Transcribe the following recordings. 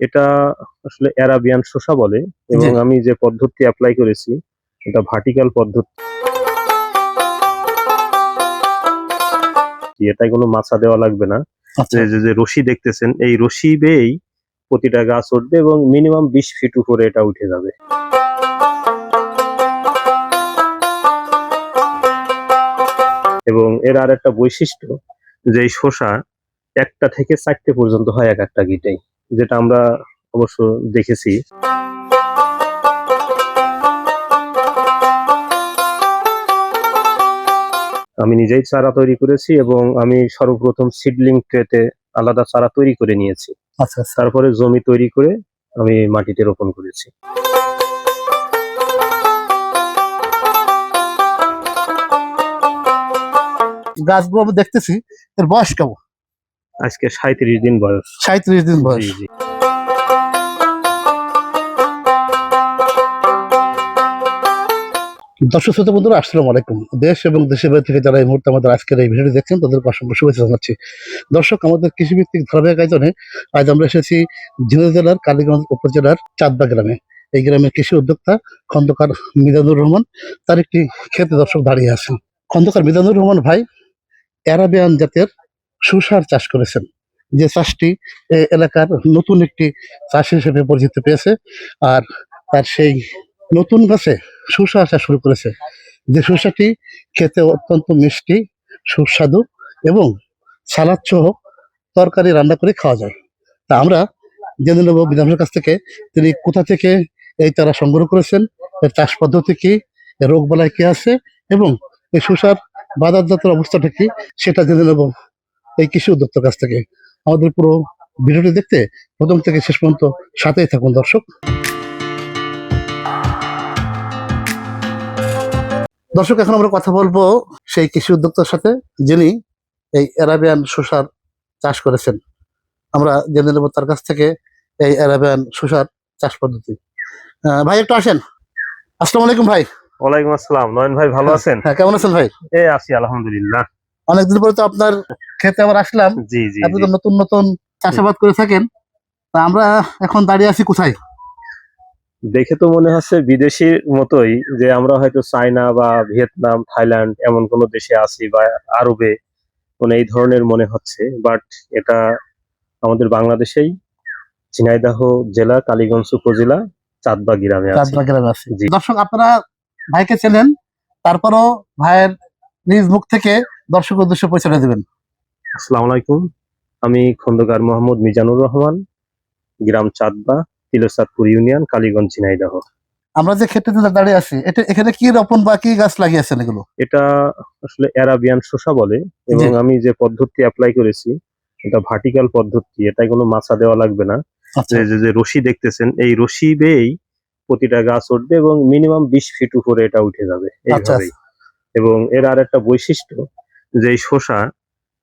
এটা আসলে অ্যারাবিয়ান শসা বলে এবং আমি যে পদ্ধতি অ্যাপ্লাই করেছি এটা ভার্টিক্যাল পদ্ধতি। এটাই কোনো মাছা দেওয়া লাগবে না। আচ্ছা। যে যে- রশি দেখতেছেন এই রশি বেয়েই প্রতিটা গাছ উঠবে এবং মিনিমাম বিশ ফিট উপরে এটা উঠে যাবে। এবং এর আর একটা বৈশিষ্ট্য যে শসা একটা থেকে চারটে পর্যন্ত হয় এক একটা গিটেই। যেটা আমরা অবশ্য দেখেছি। আমি নিজেই চারা তৈরি করেছি এবং আমি সর্বপ্রথম সিডলিং ট্রেতে আলাদা চারা তৈরি করে নিয়েছি। আচ্ছা আচ্ছা। তারপরে জমি তৈরি করে আমি মাটিতে রোপণ করেছি। গাছগুলো আমি দেখতেছি এর বয়স কেমন? আজকে সাঁত্রিশ দিন বয়স। সাঁত্রিশ দিন বয়স। দর্শক শ্রোতা বন্ধুরা আসসালামু আলাইকুম। দেশ এবং দেশের বাইরে থেকে যারা এই মুহূর্তে আমাদের আজকের এই ভিডিওটি দেখছেন তাদেরকে অসংখ্য শুভেচ্ছা জানাচ্ছি। দর্শক আমাদের কৃষিভিত্তিক ধারাবাহিক আয়োজনে আজ আমরা এসেছি ঝিনাইদহ জেলার কালীগঞ্জ উপজেলার চাঁদবা গ্রামে। এই গ্রামের কৃষি উদ্যোক্তা খন্দকার মিজানুর রহমান তার একটি ক্ষেতে দর্শক দাঁড়িয়ে আছেন। খন্দকার মিজানুর রহমান ভাই অ্যারাবিয়ান জাতের সুসার চাষ করেছেন। যে চাষটি এলাকার নতুন একটি চাষ হিসেবে পরিচিত পেয়েছে আর তার সেই নতুন গাছে সুসা চাষ শুরু করেছে। যে সুসাটি খেতে অত্যন্ত মিষ্টি, সুস্বাদু এবং সালাদ সহ তরকারি রান্না করে খাওয়া যায়। তা আমরা জেনে নেব বিধানের কাছ থেকে তিনি কোথা থেকে এই তারা সংগ্রহ করেছেন, এর চাষ পদ্ধতি কি রোগ বালাই কি আছে এবং এই সুসার বাজারজাতের অবস্থাটা কি, সেটা জেনে নেব। এই কৃষি উদ্যোক্তার কাছ থেকে। আমাদের পুরো ভিডিওটি দেখতে প্রথম থেকে শেষ পর্যন্ত সাথেই থাকুন দর্শক। দর্শক এখন আমরা কথা বলব সেই কৃষি উদ্যোক্তার সাথে যিনি এই অ্যারাবিয়ান শসার চাষ করেছেন। আমরা জেনে নেব তার কাছ থেকে এই অ্যারাবিয়ান শসার চাষ পদ্ধতি। আহ, ভাই একটু আসেন। আসসালামু আলাইকুম ভাই। ওয়ালাইকুম আসসালাম। নয়ন ভাই ভালো আছেন? হ্যাঁ কেমন আছেন ভাই? এই আছি আলহামদুলিল্লাহ। অনেকদিন পরে তো আপনার খেতে আবার আসলাম। জি জি আপনি তো নতুন নতুন চাষাবাদ করে থাকেন। তা আমরা এখন দাঁড়িয়ে আছি কোথায়? দেখে তো মনে হচ্ছে বিদেশির মতোই যে আমরা হয়তো চায়না বা ভিয়েতনাম থাইল্যান্ড এমন কোন দেশে আছি বা আরবে মানে এই ধরনের মনে হচ্ছে। বাট এটা আমাদের বাংলাদেশেই ঝিনাইদহ জেলা কালীগঞ্জ উপজেলা চাঁদবা গ্রামে চাঁদবা গ্রামে আছি। দর্শক আপনারা ভাইকে চেনেন তারপরও ভাইয়ের নিজ মুখ থেকে দর্শক উদ্দেশ্যে পরিচয় দেবেন। আসসালামু আলাইকুম। আমি খন্দকার মোহাম্মদ মিজানুর রহমান গ্রাম চাঁদবা তিলসাদপুর ইউনিয়ন কালীগঞ্জ ঝিনাইদহ। আমরা যে ক্ষেত্রে দাঁড়িয়ে আছি এটা এখানে কি রোপণ বা কি গাছ লাগিয়েছেন এগুলো? এটা আসলে অ্যারাবিয়ান শোষা বলে এবং আমি যে পদ্ধতি অ্যাপ্লাই করেছি এটা ভার্টিক্যাল পদ্ধতি এটাই কোনো মাছা দেওয়া লাগবে না। আচ্ছা। যে যে যে রশি দেখতেছেন এই রশি বেয়েই প্রতিটা গাছ উঠবে এবং মিনিমাম বিশ ফিট উপরে এটা উঠে যাবে আচ্ছা। এইভাবেই। এবং এর আর একটা বৈশিষ্ট্য যে শসা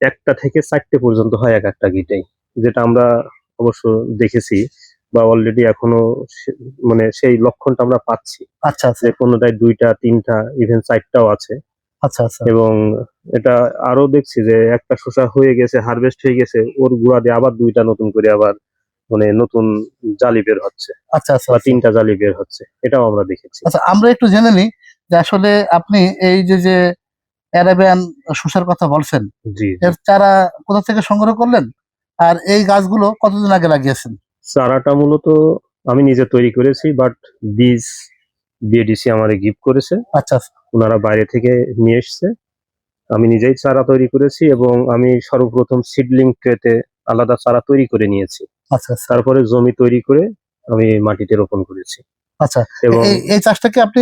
একটা থেকে চারটে পর্যন্ত হয় এক একটা গিটেই যেটা আমরা অবশ্য দেখেছি বা অলরেডি এখনও মানে সেই লক্ষণটা আমরা পাচ্ছি। আচ্ছা আচ্ছা। যে কোনোটায় দুইটা তিনটা ইভেন চারটাও আছে। আচ্ছা আচ্ছা। এবং এটা আরও দেখছি যে একটা শসা হয়ে গেছে হারভেস্ট হয়ে গেছে ওর গুঁড়া দিয়ে আবার দুইটা নতুন করে আবার মানে নতুন জালি বের হচ্ছে। আচ্ছা আচ্ছা বা তিনটা জালি বের হচ্ছে এটাও আমরা দেখেছি। আচ্ছা আমরা একটু জেনে নিই যে আসলে আপনি এই যে যে অ্যারাবিয়ান শসার কথা বলছেন। এর চারা কোথা থেকে সংগ্রহ করলেন? আর এই গাছগুলো কতদিন আগে লাগিয়েছেন? চারাটা মূলত আমি নিজে তৈরি করেছি বাট বীজ বিএডিসি আমারে গিফট করেছে। আচ্ছা আচ্ছা। ওনারা বাইরে থেকে নিয়ে এসছে। আমি নিজেই চারা তৈরি করেছি এবং আমি সর্বপ্রথম সিডলিং ট্রেতে আলাদা চারা তৈরি করে নিয়েছি। আচ্ছা আচ্ছা। তারপরে জমি তৈরি করে আমি মাটিতে রোপণ করেছি। আচ্ছা এই চাষটা কি আপনি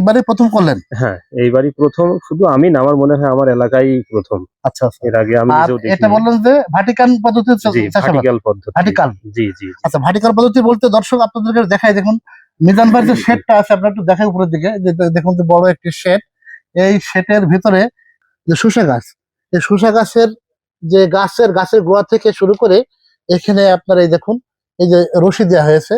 এবারে প্রথম করলেন? হ্যাঁ এইবারই প্রথম শুধু আমি না আমার মনে হয় আমার এলাকায় প্রথম। আচ্ছা আচ্ছা। এর আগে আমি এটা বললেন যে ভাটিকান পদ্ধতির জি পদ্ধতি। Vertical? জি জি। আচ্ছা ভাটিকাল পদ্ধতি বলতে দর্শক আপনাদেরকে দেখাই দেখুন মিজান ভাই যে শেডটা আছে আপনার একটু দেখাই উপরের দিকে যে দেখুন যে বড় একটি শেড। এই শেডের ভিতরে যে শুষা গাছ এই শুষা গাছের যে গাছের গাছের গোড়া থেকে শুরু করে এখানে আপনার এই দেখুন এই যে রশি দেওয়া হয়েছে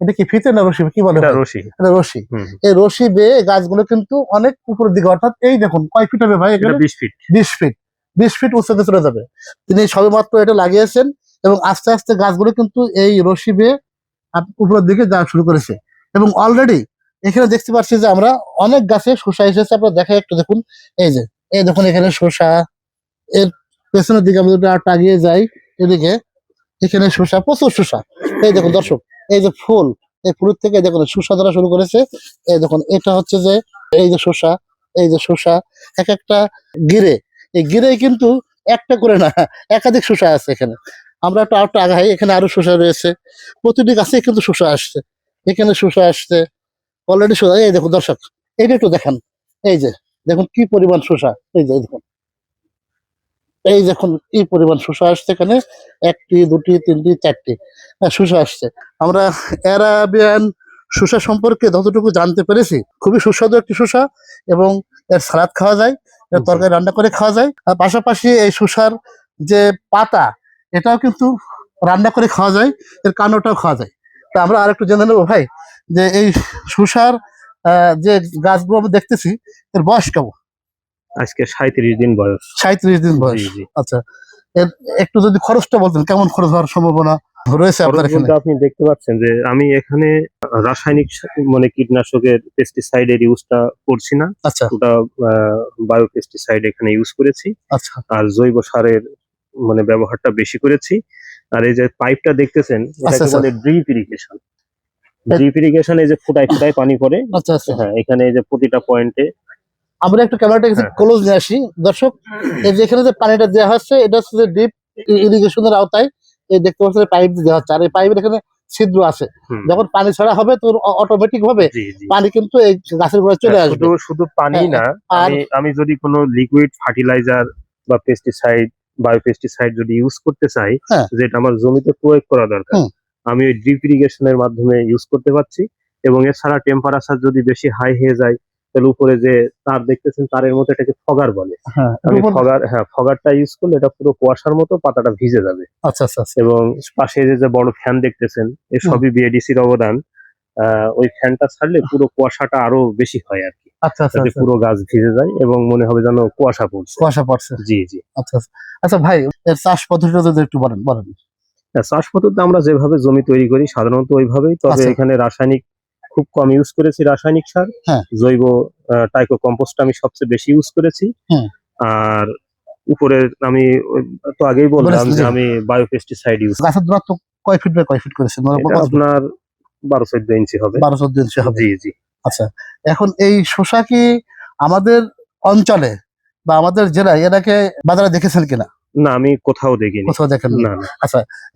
এটা কি ফিতে না রশি? কি বলে রশি। এটা রশি। এই রশি বেয়ে গাছগুলো কিন্তু অনেক উপরের দিকে অর্থাৎ এই দেখুন কয় ফিট হবে ভাই এটা এখানে? বিশ ফিট। বিশ ফিট। বিশ ফিট উচ্চতে চলে যাবে। তিনি সবেমাত্র এটা লাগিয়েছেন এবং আস্তে আস্তে গাছগুলো কিন্তু এই রশি বেয়ে উপরের দিকে যাওয়া শুরু করেছে। এবং অলরেডি এখানে দেখতে পাচ্ছি যে আমরা অনেক গাছে শসা এসেছে। আপনারা দেখে একটু দেখুন। এই যে এই দেখুন এখানে শসা। এর পেছনের দিকে আমরা টাগিয়ে যাই এদিকে এখানে শসা প্রচুর শসা। এই দেখুন দর্শক এই যে ফুল, এই ফুলের থেকে দেখুন, শসা ধরা শুরু করেছে। এই দেখুন, এটা হচ্ছে যে এই যে শসা, এই যে শসা, এক একটা গিরে। এই গিরে কিন্তু একটা করে না, একাধিক শসা আছে এখানে। আমরা একটু আরেকটু আগাই, এখানে আরও শসা রয়েছে। প্রতিটি গাছে কিন্তু শসা আসছে। এখানে শসা আসছে। অলরেডি শসা, এই দেখুন দর্শক এটা একটু দেখেন। এই যে, দেখুন কি পরিমাণ শসা। এই যে দেখুন। এই দেখুন কি পরিমাণ শসা আসছে এখানে? একটি দুটি তিনটি চারটি। হ্যাঁ, শসা আসছে। আমরা অ্যারাবিয়ান শসা সম্পর্কে যতটুকু জানতে পেরেছি খুবই সুস্বাদু একটি শসা এবং এর সালাদ খাওয়া যায় এর তরকারি রান্না করে খাওয়া যায়। আর পাশাপাশি এই শসার যে পাতা এটাও কিন্তু রান্না করে খাওয়া যায় এর কান্ডটাও খাওয়া যায়। তা আমরা আরেকটু জেনে নেব ভাই যে এই শসার যে গাছগুলো আমরা দেখতেছি এর বয়স কেমন? আজকে সাঁত্রিশ দিন বয়স। সাঁত্রিশ দিন বয়স। আচ্ছা একটু যদি খরচটা বলতেন কেমন খরচ হওয়ার সম্ভাবনা রয়েছে আপনার এখানে? আপনি দেখতে পাচ্ছেন যে আমি এখানে রাসায়নিক মানে কীটনাশকের পেস্টিসাইডের ইউজটা করছি না। আচ্ছা। ওটা বায়ো পেস্টিসাইড এখানে ইউজ করেছি। আচ্ছা। আর জৈব সারের মানে ব্যবহারটা বেশি করেছি। আর এই যে পাইপটা দেখতেছেন এটাকে। বলে ড্রিপ ইরিগেশন ড্রিপ ইরিগেশন এই যে ফুটায় ফুটায় পানি পড়ে। আচ্ছা আচ্ছা। হ্যাঁ এখানে এই যে প্রতিটা পয়েন্টে আমরা একটু ক্যামেরাটা কিছু। ক্লোজ নিয়ে আসি। দর্শক এই যে এখানে যে পানিটা দেওয়া হচ্ছে এটা হচ্ছে যে ডিপ ইরিগেশনের আওতায়। এই দেখতে পাচ্ছেন পাইপ দেওয়া হচ্ছে। আর এই পাইপের এখানে ছিদ্র আছে। যখন পানি ছড়া হবে তো অটোমেটিক ভাবে পানি কিন্তু এই গাছের গোড়ায় চলে হ্যাঁ, আসবে। শুধু শুধু পানি হ্যাঁ, না আমি যদি কোনো লিকুইড ফার্টিলাইজার বা পেস্টিসাইড বায়ো পেস্টিসাইড যদি ইউজ করতে চাই হ্যাঁ। যেটা আমার জমিতে প্রয়োগ করা দরকার আমি ওই ড্রিপ ইরিগেশনের মাধ্যমে ইউজ করতে পারছি। এবং এছাড়া টেম্পারেচার যদি বেশি হাই হয়ে যায় তাহলে উপরে যে তার দেখতেছেন তারের মতো এটাকে ফগার বলে। হ্যাঁ আমি ফগার হ্যাঁ ফগারটা ইউজ করলে এটা পুরো কুয়াশার মতো পাতাটা ভিজে যাবে। আচ্ছা আচ্ছা আচ্ছা। এবং পাশে যে যে বড় ফ্যান দেখতেছেন এই সবই বিএডিসির অবদান। ওই ফ্যানটা ছাড়লে পুরো কুয়াশাটা আরও বেশি হয় আর কি। আচ্ছা আচ্ছা আচ্ছা। পুরো গাছ ভিজে যায় এবং মনে হবে যেন কুয়াশা পড়ছে। কুয়াশা পড়ছে। জি জি। আচ্ছা আচ্ছা। আচ্ছা ভাই এর চাষ পদ্ধতিটা যদি একটু বলেন বলেন। হ্যাঁ, চাষ পদ্ধতি আমরা যেভাবে জমি তৈরি করি সাধারণত ওইভাবেই। তবে। এখানে রাসায়নিক খুব কম ইউজ করেছি রাসায়নিক সার। হ্যাঁ। জৈব টাইকো কম্পোস্ট আমি সবচেয়ে বেশি ইউজ করেছি। আর উপরে আমি তো আগেই বললাম যে আমি বায়ো পেস্টিসাইড ইউজ গাছের দূরত্ব কয় ফিট বাই কয় ফিট করেছেন মানে আপনার বারো চোদ্দ ইঞ্চি হবে। বারো চোদ্দ ইঞ্চি হবে। জি জি। আচ্ছা এখন এই শসা কি আমাদের অঞ্চলে বা আমাদের জেলায় এটাকে বাজারে দেখেছেন কিনা? না আমি কোথাও দেখিনি। কোথাও দেখেন না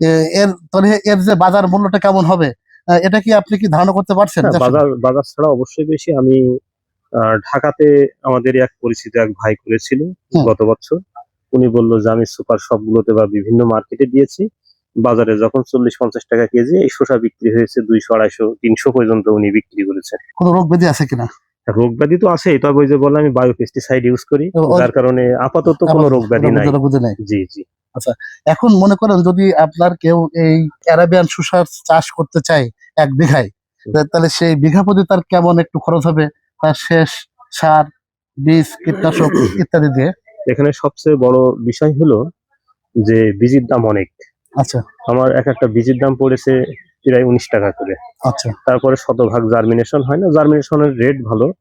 এ- এর তাহলে এর যে বাজার মূল্যটা কেমন হবে? এটা কি আপনি কি ধারণা করতে পারছেন? হ্যাঁ, বাজার বাজার ছাড়া অবশ্যই বেশি। আমি ঢাকাতে আমাদের এক পরিচিত এক ভাই করেছিল গত বছর। উনি বলল যে আমি সুপার শপগুলোতে বা বিভিন্ন মার্কেটে দিয়েছি। বাজারে যখন চল্লিশ পঞ্চাশ টাকা কেজি এই শসা বিক্রি হয়েছে দুইশো আড়াইশো তিনশো পর্যন্ত উনি বিক্রি করেছেন। কোনো রোগ ব্যাধি আছে কিনা? রোগ ব্যাধি তো আছেই। তবে ওই যে বললাম আমি বায়ো পেস্টিসাইড ইউজ করি যার কারণে আপাতত কোনো রোগ ব্যাধি নাই। জি জি। জি এখন মনে করেন যদি আপনার কেউ এই অ্যারাবিয়ান সুসার চাষ করতে চায় এক বিঘায় তাহলে সেই বিঘা প্রতি তার কেমন একটু খরচ হবে? তার শেষ সার বীজ কীটনাশক ইত্যাদি দিয়ে? এখানে সবচেয়ে বড় বিষয় হলো যে বীজের দাম অনেক। আচ্ছা। আমার এক একটা বীজের দাম পড়েছে প্রায় উনিশ টাকা করে। আচ্ছা। তারপরে শতভাগ জার্মিনেশন হয় না। জার্মিনেশনের রেট ভালো।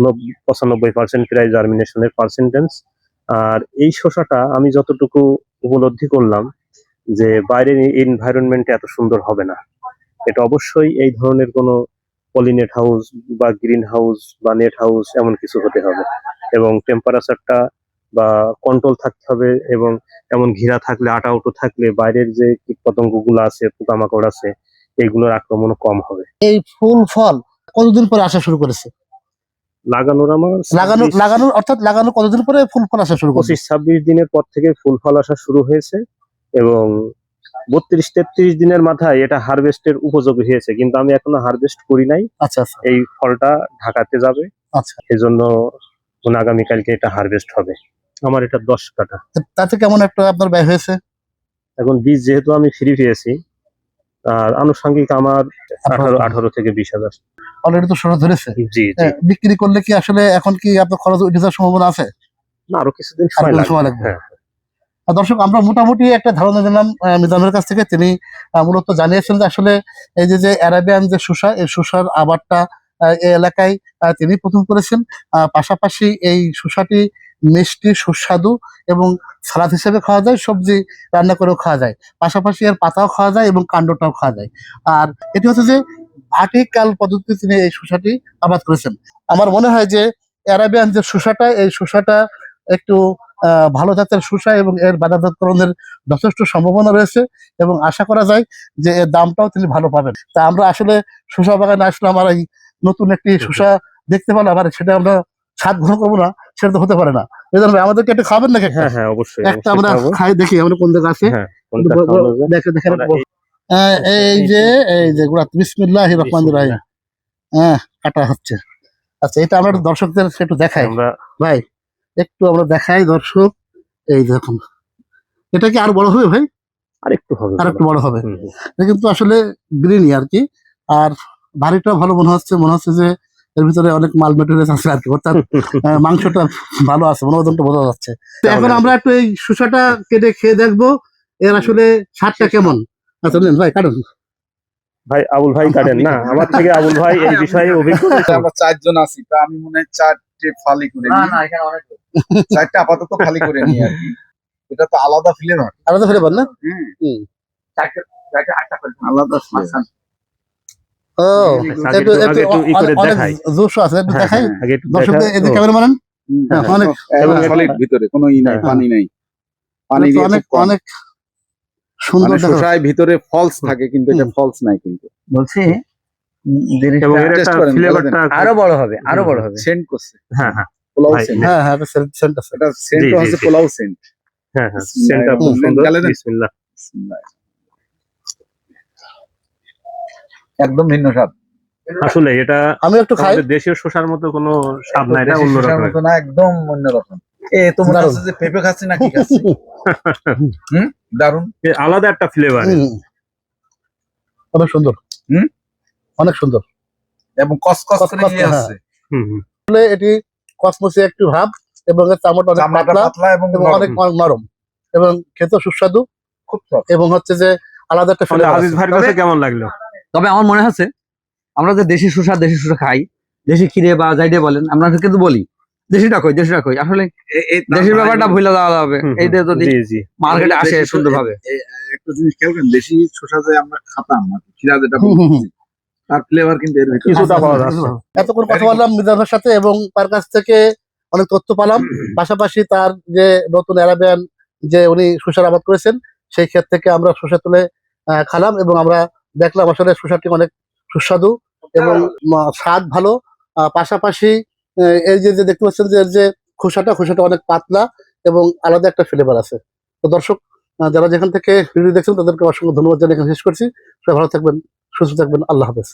নব- পঁচানব্বই পার্সেন্ট প্রায় জার্মিনেশনের পার্সেন্টেজ আর এই শসাটা আমি যতটুকু উপলব্ধি করলাম যে বাইরের এনভায়রনমেন্টে এত সুন্দর হবে না। এটা অবশ্যই এই ধরনের কোনো পলিনেট হাউস বা গ্রিন হাউস বা নেট হাউস এমন কিছু হতে হবে এবং টেম্পারেচারটা বা কন্ট্রোল থাকতে হবে এবং এমন ঘিরা থাকলে, আটা উটো থাকলে, বাইরের যে কীট পতঙ্গগুলো আছে, পোকামাকড় আছে এইগুলোর আক্রমণ কম হবে। এই ফুল ফল কতদিন পরে আসা শুরু করেছে? লাগানোর আমার লাগানো লাগানোর অর্থাৎ লাগানোর কতদিন পরে ফুল ফল আসা শুরু পঁচিশ ছাব্বিশ দিনের পর থেকে ফুল ফল আসা শুরু হয়েছে এবং বত্রিশ তেত্রিশ দিনের মাথায় এটা হারভেস্টের উপযোগী হয়েছে কিন্তু আমি এখনও হারভেস্ট করি নাই। আচ্ছা আচ্ছা। এই ফলটা ঢাকাতে যাবে। আচ্ছা। মনে হয় আগামীকালকে এটা হারভেস্ট হবে। আমার এটা দশ কাটা তাতে কেমন একটা আপনার ব্যয় হয়েছে? এখন বীজ যেহেতু আমি ফ্রি পেয়েছি আর আনুষঙ্গিক আমার আঠারো আঠারো থেকে বিশ হাজার। অলরেডি তো শুরু ধরেছে। জি হ্যাঁ, বিক্রি করলে কি আসলে এখন কি আপনার খরচ উঠে যাওয়ার সম্ভাবনা আছে? না আরও কিছুদিন সময় লাগবে। হ্যাঁ। দর্শক আমরা মোটামুটি একটা ধারণা দিলাম মিজানুরের কাছ থেকে। তিনি মূলত জানিয়েছেন যে আসলে এই যে যে অ্যারাবিয়ান যে শসা এই শসার আবারটা এই এলাকায় তিনি প্রথম করেছেন। পাশাপাশি এই শসাটি মিষ্টি, সুস্বাদু এবং সালাদ হিসেবে খাওয়া যায়, সবজি রান্না করেও খাওয়া যায়। পাশাপাশি এর পাতাও খাওয়া যায় এবং কাণ্ডটাও খাওয়া যায়। আর এটি হচ্ছে যে ভাটিকাল পদ্ধতিতে তিনি এই শসাটি আবাদ করেছেন। আমার মনে হয় যে অ্যারাবিয়ান যে শসাটা, এই শসাটা একটু ভালো জাতের শসা এবং এর বাজারজাতকরণের যথেষ্ট সম্ভাবনা রয়েছে এবং আশা করা যায় যে এর দামটাও তিনি ভালো পাবেন। তা আমরা আসলে শসা বাগানে আসলে আমার এই নতুন একটি শসা দেখতে পেলাম আর সেটা আমরা স্বাদ গ্রহণ করব না। সেটা তো হতে পারে না। ভাই আমাদেরকে একটু খাবেন নাকি একটা? হ্যাঁ হ্যাঁ অবশ্যই একটা আমরা খাই দেখি আমরা কোন জায়গা আছে। হ্যাঁ? দেখে দেখে এই যে এই যে গুড়া বিসমিল্লাহ। রহমান রাহিম। হ্যাঁ কাটা হচ্ছে। আচ্ছা এটা আমরা দর্শকদের একটু দেখাই। আমরা ভাই একটু আমরা দেখাই দর্শক। এই দেখুন। এটা কি আরও বড় হবে ভাই? আরেকটু হবে। আর একটু বড় হবে। এটা কিন্তু আসলে গ্রিনই আর কি। আর ভারীটাও ভালো মনে হচ্ছে মনে হচ্ছে যে এর ভিতরে অনেক মাল মেটেরিয়াল আছে আর কি অর্থাৎ মাংসটা ভালো আছে মনে মনোদনটা বোঝা যাচ্ছে। তো এখন আমরা একটু এই সুসাটা কেটে খেয়ে দেখব এর আসলে স্বাদটা কেমন? আচ্ছা ভাই কাটুন। ভাই আবুল ভাই কাটেন। না আমার থেকে আবুল ভাই এই বিষয়ে অভিজ্ঞ আচ্ছা, আমরা চারজন আছি তা আমি মনে হয় চারটে ফালি করে নিই। চারটে আপাতত ফালি করে নিই আর কি। এটা তো আলাদা ফিলে হয় আলাদা ফেলে পার না? হুম। আলাদা flavor। ও একটু একটু- ই করে দেখাই। জোশ আছে একটু হ্যাঁ, দেখাই। হ্যাঁ, দর্শকদের ক্যামেরা মানেন হ্যাঁ, অনেক এবং solid ভিতরে কোনো ই নাই। পানি নাই। পানি অনেক অনেক সুন্দর মানে শোষায় ভিতরে ফলস থাকে কিন্তু এটা ফলস নাই কিন্তু। বলছি আরও বড় হবে আরও বড় হবে। সেন্ট করছে। হ্যাঁ হ্যাঁ। পোলাও সেন্ট হ্যাঁ। হ্যাঁ সেন্ট- সেন্ট আছে। এটা সেন্ট হচ্ছে পোলাও সেন্ট হ্যাঁ হ্যাঁ সেন্টটা খুব সুন্দর। বিসমিল্লাহ। একদম ভিন্ন স্বাদ। আসলে এটা আমি একটু খাই। দেশীয় শসার মতো কোনো স্বাদ না এটা অন্য মতো না একদম অন্যরকম এ তো মনে দারুণ। হচ্ছে যে পেঁপে খাচ্ছি নাকি খাচ্ছি? হুম? দারুণ আলাদা একটা ফ্লেভার অনেক সুন্দর। হুম? অনেক সুন্দর। এবং কসকস করে নিয়ে হ্যাঁ। আসছে। হুম এটি কসমসি একটু ভাব এবং এর চামড়া অনেক পাতলা এবং। অনেক নরম। এবং খেতে সুস্বাদু খুব। এবং হচ্ছে যে আলাদা একটা flavor আজিজ আছে। ভাইয়ের কাছে কেমন লাগল? তবে আমার মনে হচ্ছে আমরা যে দেশি শসা দেশি শসা খাই দেশি ক্ষীরে বা যাইতে বলেন আমরা কিন্তু বলি দেশিটা কই দেশিটা কই? আসলে দেশির ব্যাপারটা ভুলে দেওয়া যাবে এই যে যদি মার্কেটে আসে দেশি সুন্দর ভাবে এ- একটা জিনিস খেয়াল করেন দেশি শসা যে আমরা খাতাম খিরা যেটা তার ফ্লেভার কিন্তু এর ভিতরে কিছুটা পাওয়া যাচ্ছে। এতক্ষণ কথা বললাম মিজানের সাথে এবং তার কাছ থেকে অনেক তথ্য পেলাম। পাশাপাশি তার যে নতুন অ্যারাবিয়ান যে উনি শসার আবাদ করেছেন সেই ক্ষেত থেকে আমরা শসা তুলে আহ, খালাম এবং আমরা দেখলাম আসলে সুস্বাদটি অনেক সুস্বাদু এবং স্বাদ ভালো। পাশাপাশি এই যে যে দেখতে পাচ্ছেন যে, এর যে খোসাটা খোসাটা অনেক পাতলা এবং আলাদা একটা ফ্লেভার আছে। তো দর্শক যারা যেখান থেকে ভিডিও দেখছেন, তাদেরকে অসংখ্য ধন্যবাদ জানিয়ে শেষ করছি। সবাই ভালো থাকবেন, সুস্থ থাকবেন, আল্লাহ হাফেজ।